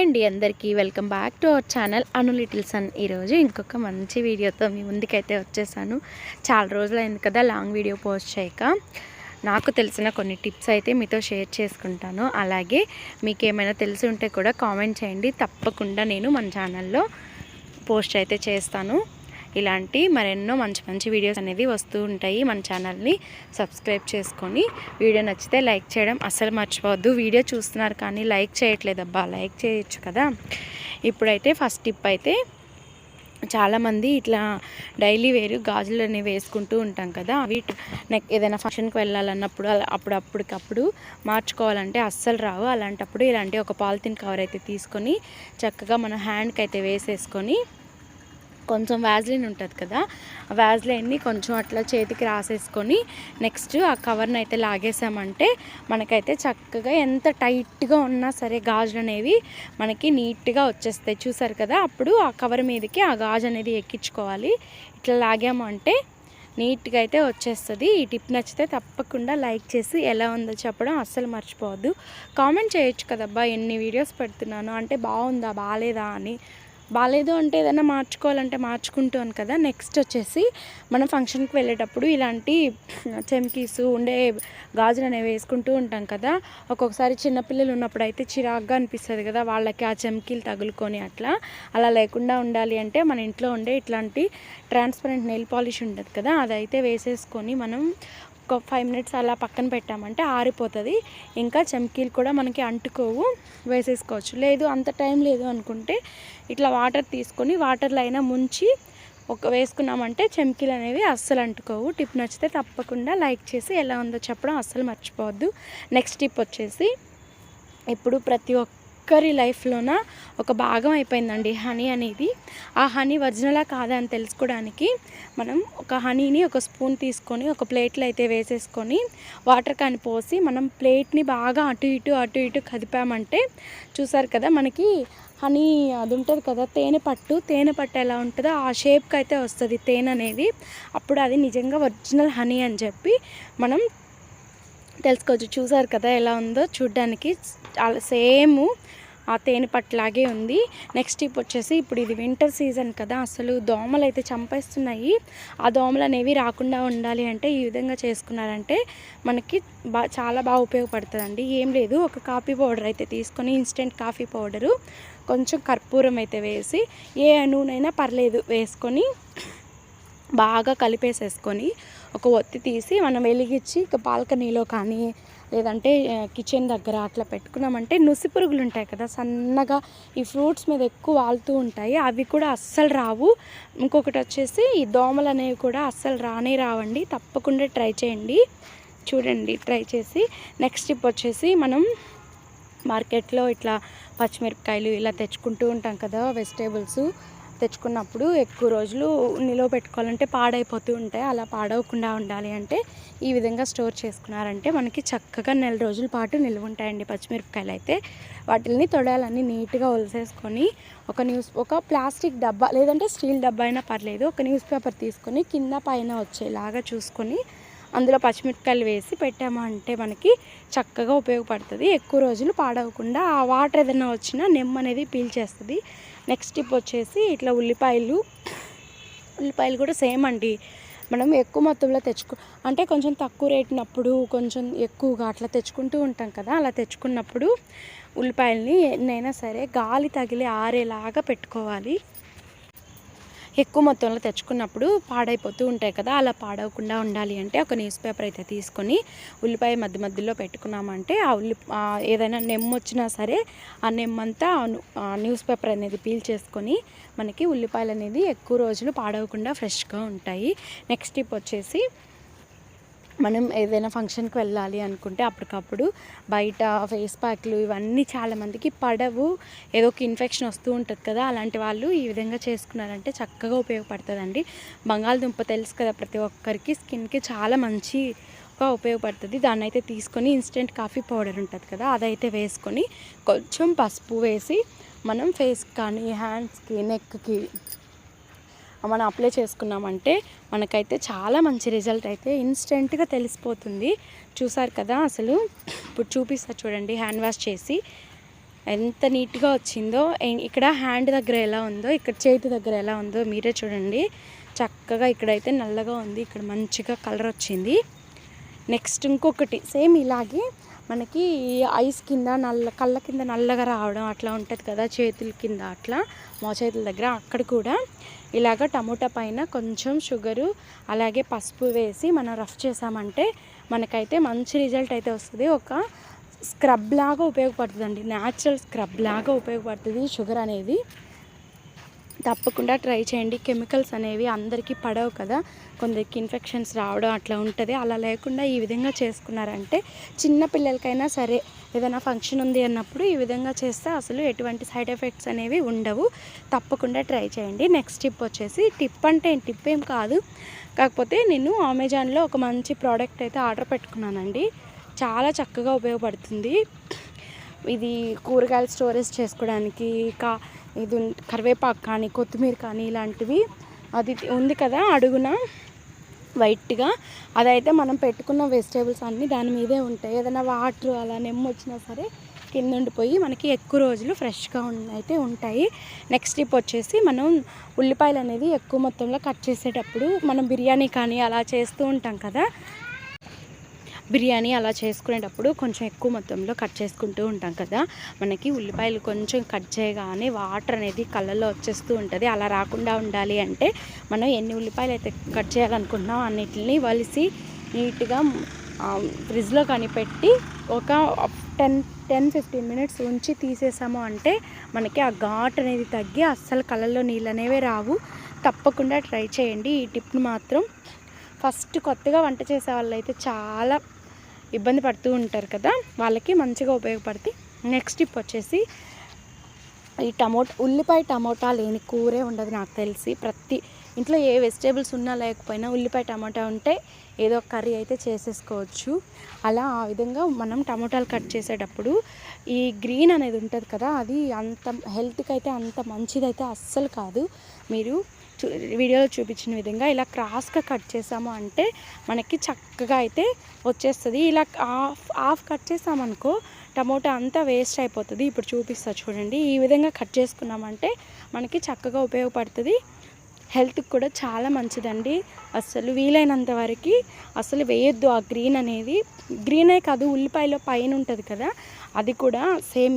Hi అండి అందరికీ. Welcome back to our channel Anu little sun ఈరోజు ఇంకొక మంచి వీడియోతో మీ ముందుకైతే వచ్చేసాను. చాలా రోజులైంది కదా లాంగ్ వీడియో పోస్ట్ చేయక. నాకు తెలిసిన కొన్ని టిప్స్ అయితే మీతో షేర్ చేసుకుంటాను. అలాగే మీకు ఏమైనా తెలిసి ఉంటే కూడా కామెంట్ చేయండి. తప్పకుండా నేను మన ఛానల్లో పోస్ట్ అయితే చేస్తాను. ఇలాంటి మరెన్నో మంచి మంచి వీడియోస్ అనేది వస్తూ ఉంటాయి మన ఛానల్ని సబ్స్క్రైబ్ చేసుకొని. వీడియో నచ్చితే లైక్ చేయడం అస్సలు మర్చిపోవద్దు. వీడియో చూస్తున్నారు కానీ లైక్ చేయట్లేదబ్బా లైక్ చేయొచ్చు కదా. ఇప్పుడైతే ఫస్ట్ టిప్ అయితే చాలామంది ఇట్లా డైలీ వేరు గాజులు అనేవి వేసుకుంటూ ఉంటాం కదా. అవి నెక్ ఏదైనా ఫంక్షన్కి వెళ్ళాలన్నప్పుడు అలా అప్పుడు అప్పటికప్పుడు మార్చుకోవాలంటే అస్సలు రావు. అలాంటప్పుడు ఇలాంటి ఒక పాలిథిన్ కవర్ అయితే తీసుకొని చక్కగా మన హ్యాండ్కి అయితే వేసేసుకొని కొంచెం వ్యాజ్లిన్ ఉంటుంది కదా ఆ వ్యాజ్లైన్ని కొంచెం అట్లా చేతికి రాసేసుకొని నెక్స్ట్ ఆ కవర్ని అయితే లాగేసామంటే మనకైతే చక్కగా ఎంత టైట్గా ఉన్నా సరే గాజులు అనేవి మనకి నీట్గా వచ్చేస్తాయి. చూసారు కదా అప్పుడు ఆ కవర్ మీదకి ఆ గాజు అనేది ఎక్కించుకోవాలి. ఇట్లా లాగాము అంటే నీట్గా అయితే వచ్చేస్తుంది. ఈ టిప్ నచ్చితే తప్పకుండా లైక్ చేసి ఎలా ఉందో చెప్పడం అస్సలు మర్చిపోవద్దు. కామెంట్ చేయొచ్చు కదబ్బా ఎన్ని వీడియోస్ పెడుతున్నాను అంటే బాగుందా బాగాలేదా అని. బాగాలేదు అంటే ఏదైనా మార్చుకోవాలంటే మార్చుకుంటాను కదా. నెక్స్ట్ వచ్చేసి మనం ఫంక్షన్కి వెళ్ళేటప్పుడు ఇలాంటి చెమ్కీస్ ఉండే గాజులు అనేవి వేసుకుంటూ ఉంటాం కదా. ఒక్కొక్కసారి చిన్నపిల్లలు ఉన్నప్పుడు అయితే చిరాగ్గా అనిపిస్తుంది కదా వాళ్ళకి ఆ చెమ్కీలు తగులుకొని అట్లా. అలా లేకుండా ఉండాలి అంటే మన ఇంట్లో ఉండే ఇట్లాంటి ట్రాన్స్పరెంట్ నెయిల్ పాలిష్ ఉంటుంది కదా అదైతే వేసేసుకొని మనం ఒక ఫైవ్ మినిట్స్ అలా పక్కన పెట్టామంటే ఆరిపోతుంది. ఇంకా చమ్కీలు కూడా మనకి అంటుకోవు వేసేసుకోవచ్చు. లేదు అంత టైం లేదు అనుకుంటే ఇట్లా వాటర్ తీసుకొని వాటర్లో అయినా ముంచి ఒక వేసుకున్నామంటే చెమ్కీలు అనేవి అస్సలు అంటుకోవు. టిప్ నచ్చితే తప్పకుండా లైక్ చేసి ఎలా ఉందో చెప్పడం అస్సలు మర్చిపోవద్దు. నెక్స్ట్ టిప్ వచ్చేసి ఇప్పుడు ప్రతి ఒక్క ఒక్కరి లైఫ్లోన ఒక భాగం అయిపోయిందండి హనీ అనేది. ఆ హనీ ఒరిజినలా కాదా అని తెలుసుకోవడానికి మనం ఒక హనీని ఒక స్పూన్ తీసుకొని ఒక ప్లేట్లో అయితే వేసేసుకొని వాటర్ కానీ పోసి మనం ప్లేట్ని బాగా అటు ఇటు అటు ఇటు కదిపామంటే చూసారు కదా మనకి హనీ అది ఉంటుంది కదా తేనె పట్టు. తేనె పట్టు ఎలా ఉంటుందో ఆ షేప్కి అయితే వస్తుంది తేనె అనేది. అప్పుడు అది నిజంగా ఒరిజినల్ హనీ అని చెప్పి మనం తెలుసుకోవచ్చు. చూసారు కదా ఎలా ఉందో చూడ్డానికి. చాలా సేమ్ ఆ తేనె పట్లాగే ఉంది. నెక్స్ట్ ఇప్పుడు వచ్చేసి ఇప్పుడు ఇది వింటర్ సీజన్ కదా అసలు దోమలు అయితే చంపేస్తున్నాయి. ఆ దోమలు అనేవి రాకుండా ఉండాలి అంటే ఈ విధంగా చేసుకున్నారంటే మనకి బా చాలా బాగా ఉపయోగపడుతుందండి. ఏం లేదు ఒక కాఫీ పౌడర్ అయితే తీసుకొని ఇన్స్టెంట్ కాఫీ పౌడరు కొంచెం కర్పూరం అయితే వేసి ఏ నూనె అయినా పర్లేదు వేసుకొని బాగా కలిపేసేసుకొని ఒక ఒత్తి తీసి మనం వెలిగించి ఇక బాల్కనీలో కానీ లేదంటే కిచెన్ దగ్గర అట్లా పెట్టుకున్నామంటే నుసి పురుగులు ఉంటాయి కదా సన్నగా ఈ ఫ్రూట్స్ మీద ఎక్కువ వాళ్తూ ఉంటాయి. అవి కూడా అస్సలు రావు. ఇంకొకటి వచ్చేసి ఈ దోమలు అనేవి కూడా అస్సలు రానే రావండి. తప్పకుండా ట్రై చేయండి. చూడండి ట్రై చేసి. నెక్స్ట్ టిప్ వచ్చేసి మనం మార్కెట్లో ఇట్లా పచ్చిమిరపకాయలు ఇలా తెచ్చుకుంటూ ఉంటాం కదా వెజిటేబుల్స్. తెచ్చుకున్నప్పుడు ఎక్కువ రోజులు నిలువ పెట్టుకోవాలంటే పాడైపోతూ ఉంటాయి. అలా పాడవకుండా ఉండాలి అంటే ఈ విధంగా స్టోర్ చేసుకున్నారంటే మనకి చక్కగా నెల రోజుల పాటు నిల్వ ఉంటాయండి పచ్చిమిరపకాయలు అయితే. వాటిని తొడాలన్నీ నీట్గా ఒలిసేసుకొని ఒక న్యూస్ ఒక ప్లాస్టిక్ డబ్బా లేదంటే స్టీల్ డబ్బా అయినా పర్లేదు ఒక న్యూస్ పేపర్ తీసుకొని కింద పైన వచ్చేలాగా చూసుకొని అందులో పచ్చిమిరపకాయలు వేసి పెట్టామంటే మనకి చక్కగా ఉపయోగపడుతుంది. ఎక్కువ రోజులు పాడవకుండా ఆ వాటర్ ఏదైనా వచ్చినా నెమ్మ అనేది పీల్చేస్తుంది నెక్స్ట్ టిప్ వచ్చేసి ఇట్లా ఉల్లిపాయలు ఉల్లిపాయలు కూడా సేమ్ అండి. మనం ఎక్కువ మొత్తంలో తెచ్చుకో అంటే కొంచెం తక్కువ రేటునప్పుడు కొంచెం ఎక్కువగా అట్లా తెచ్చుకుంటూ ఉంటాం కదా అలా తెచ్చుకున్నప్పుడు ఉల్లిపాయలని ఎన్నైనా సరే గాలి తగిలి ఆరేలాగా పెట్టుకోవాలి. ఎక్కువ మొత్తంలో తెచ్చుకున్నప్పుడు పాడైపోతూ ఉంటాయి కదా అలా పాడవకుండా ఉండాలి అంటే ఒక న్యూస్ పేపర్ అయితే తీసుకొని ఉల్లిపాయ మధ్య మధ్యలో పెట్టుకున్నామంటే ఆ ఉల్లి ఏదైనా నెమ్ము వచ్చినా సరే ఆ నెమ్మంతా న్యూస్ పేపర్ అనేది పీల్ చేసుకొని మనకి ఉల్లిపాయలు అనేది ఎక్కువ రోజులు పాడవకుండా ఫ్రెష్గా ఉంటాయి. నెక్స్ట్ టిప్ వచ్చేసి మనం ఏదైనా ఫంక్షన్కి వెళ్ళాలి అనుకుంటే అప్పటికప్పుడు బయట ఫేస్ ప్యాక్లు ఇవన్నీ చాలామందికి పడవు. ఏదో ఒక ఇన్ఫెక్షన్ వస్తూ ఉంటుంది కదా అలాంటి వాళ్ళు ఈ విధంగా చేసుకున్నారంటే చక్కగా ఉపయోగపడుతుందండి. బంగాళదుంప తెలుసు కదా ప్రతి ఒక్కరికి స్కిన్కి చాలా మంచి ఉపయోగపడుతుంది. దాన్ని అయితే తీసుకొని ఇన్స్టెంట్ కాఫీ పౌడర్ ఉంటుంది కదా అదైతే వేసుకొని కొంచెం పసుపు వేసి మనం ఫేస్ కానీ హ్యాండ్స్కి నెక్కి మనం అప్లై చేసుకున్నామంటే మనకైతే చాలా మంచి రిజల్ట్ అయితే ఇన్స్టెంట్గా తెలిసిపోతుంది. చూసారు కదా అసలు? ఇప్పుడు చూపిస్తా చూడండి హ్యాండ్ వాష్ చేసి ఎంత నీట్గా వచ్చిందో. ఇక్కడ హ్యాండ్ దగ్గర ఎలా ఉందో ఇక్కడ చేతి దగ్గర ఎలా ఉందో మీరే చూడండి. చక్కగా ఇక్కడైతే నల్లగా ఉంది. ఇక్కడ మంచిగా కలర్ వచ్చింది. నెక్స్ట్ ఇంకొకటి సేమ్ ఇలాగే మనకి ఐస్ కింద నల్ల కళ్ళ కింద నల్లగా రావడం అట్లా ఉంటుంది కదా చేతుల కింద అట్లా మోచేతుల దగ్గర. అక్కడ కూడా ఇలాగ టమోటా పైన కొంచెం షుగరు అలాగే పసుపు వేసి మనం రఫ్ చేసామంటే మనకైతే మంచి రిజల్ట్ అయితే వస్తుంది. ఒక స్క్రబ్ లాగా ఉపయోగపడుతుందండి. న్యాచురల్ స్క్రబ్ లాగా ఉపయోగపడుతుంది షుగర్ అనేది. తప్పకుండా ట్రై చేయండి. కెమికల్స్ అనేవి అందరికీ పడవు కదా. కొందరికి ఇన్ఫెక్షన్స్ రావడం అట్లా ఉంటుంది. అలా లేకుండా ఈ విధంగా చేసుకున్నారంటే చిన్న పిల్లలకైనా సరే ఏదైనా ఫంక్షన్ ఉంది అన్నప్పుడు ఈ విధంగా చేస్తే అసలు ఎటువంటి సైడ్ ఎఫెక్ట్స్ అనేవి ఉండవు. తప్పకుండా ట్రై చేయండి. నెక్స్ట్ టిప్ వచ్చేసి టిప్ అంటే టిప్ ఏం కాదు. కాకపోతే నేను అమెజాన్లో ఒక మంచి ప్రోడక్ట్ అయితే ఆర్డర్ పెట్టుకున్నానండి. చాలా చక్కగా ఉపయోగపడుతుంది. ఇది కూరగాయలు స్టోరేజ్ చేసుకోవడానికి కా ఇది కరివేపాకు కానీ కొత్తిమీర కానీ ఇలాంటివి. అది ఉంది కదా అడుగున వైట్గా. అదైతే మనం పెట్టుకున్న వెజిటేబుల్స్ అన్నీ దాని మీదే ఉంటాయి. ఏదైనా వాటర్ అలా నెమ్మ వచ్చినా సరే కింద ఉండిపోయి మనకి ఎక్కువ రోజులు ఫ్రెష్గా అయితే ఉంటాయి. నెక్స్ట్ స్టెప్ వచ్చేసి మనం ఉల్లిపాయలు అనేది ఎక్కువ మొత్తంలో కట్ చేసేటప్పుడు మనం బిర్యానీ కానీ అలా చేస్తూ ఉంటాం కదా. బిర్యానీ అలా చేసుకునేటప్పుడు కొంచెం ఎక్కువ మొత్తంలో కట్ చేసుకుంటూ ఉంటాం కదా. మనకి ఉల్లిపాయలు కొంచెం కట్ చేయగానే వాటర్ అనేది కళ్ళల్లో వచ్చేస్తూ ఉంటుంది. అలా రాకుండా ఉండాలి అంటే మనం ఎన్ని ఉల్లిపాయలు అయితే కట్ చేయాలనుకుంటున్నాం అన్నిటిని వలిసి నీట్గా ఫ్రిడ్జ్లో కనిపెట్టి ఒక టెన్ టెన్ ఫిఫ్టీన్ మినిట్స్ ఉంచి తీసేసాము అంటే మనకి ఆ ఘాట్ అనేది తగ్గి అస్సలు కళ్ళల్లో నీళ్ళు అనేవి రావు. తప్పకుండా ట్రై చేయండి. ఈ టిప్ని మాత్రం ఫస్ట్ కొత్తగా వంట చేసే వాళ్ళు అయితే చాలా ఇబ్బంది పడుతూ ఉంటారు కదా వాళ్ళకి మంచిగా ఉపయోగపడుతుంది నెక్స్ట్ టిప్ వచ్చేసి ఈ టమోటా ఉల్లిపాయ టమోటా లేని కూరే ఉండదు నాకు తెలిసి. ప్రతి ఇంట్లో ఏ వెజిటేబుల్స్ ఉన్నా లేకపోయినా ఉల్లిపాయ టమోటా ఉంటే ఏదో ఒక కర్రీ అయితే చేసేసుకోవచ్చు. అలా ఆ విధంగా మనం టమోటాలు కట్ చేసేటప్పుడు ఈ గ్రీన్ అనేది ఉంటుంది కదా అది అంత హెల్త్కి అయితే అంత మంచిదైతే అస్సలు కాదు. మీరు వీడియోలో చూపించిన విధంగా ఇలా క్రాస్గా కట్ చేసాము అంటే మనకి చక్కగా అయితే వచ్చేస్తుంది. ఇలా హాఫ్ హాఫ్ కట్ చేసామనుకో టమోటా అంతా వేస్ట్ అయిపోతుంది. ఇప్పుడు చూపిస్తా చూడండి. ఈ విధంగా కట్ చేసుకున్నామంటే మనకి చక్కగా ఉపయోగపడుతుంది. హెల్త్కి కూడా చాలా మంచిదండి. అసలు వీలైనంత వరకు అసలు వేయొద్దు ఆ గ్రీన్ అనేది. గ్రీనే కాదు ఉల్లిపాయలో పైన ఉంటుంది కదా అది కూడా సేమ్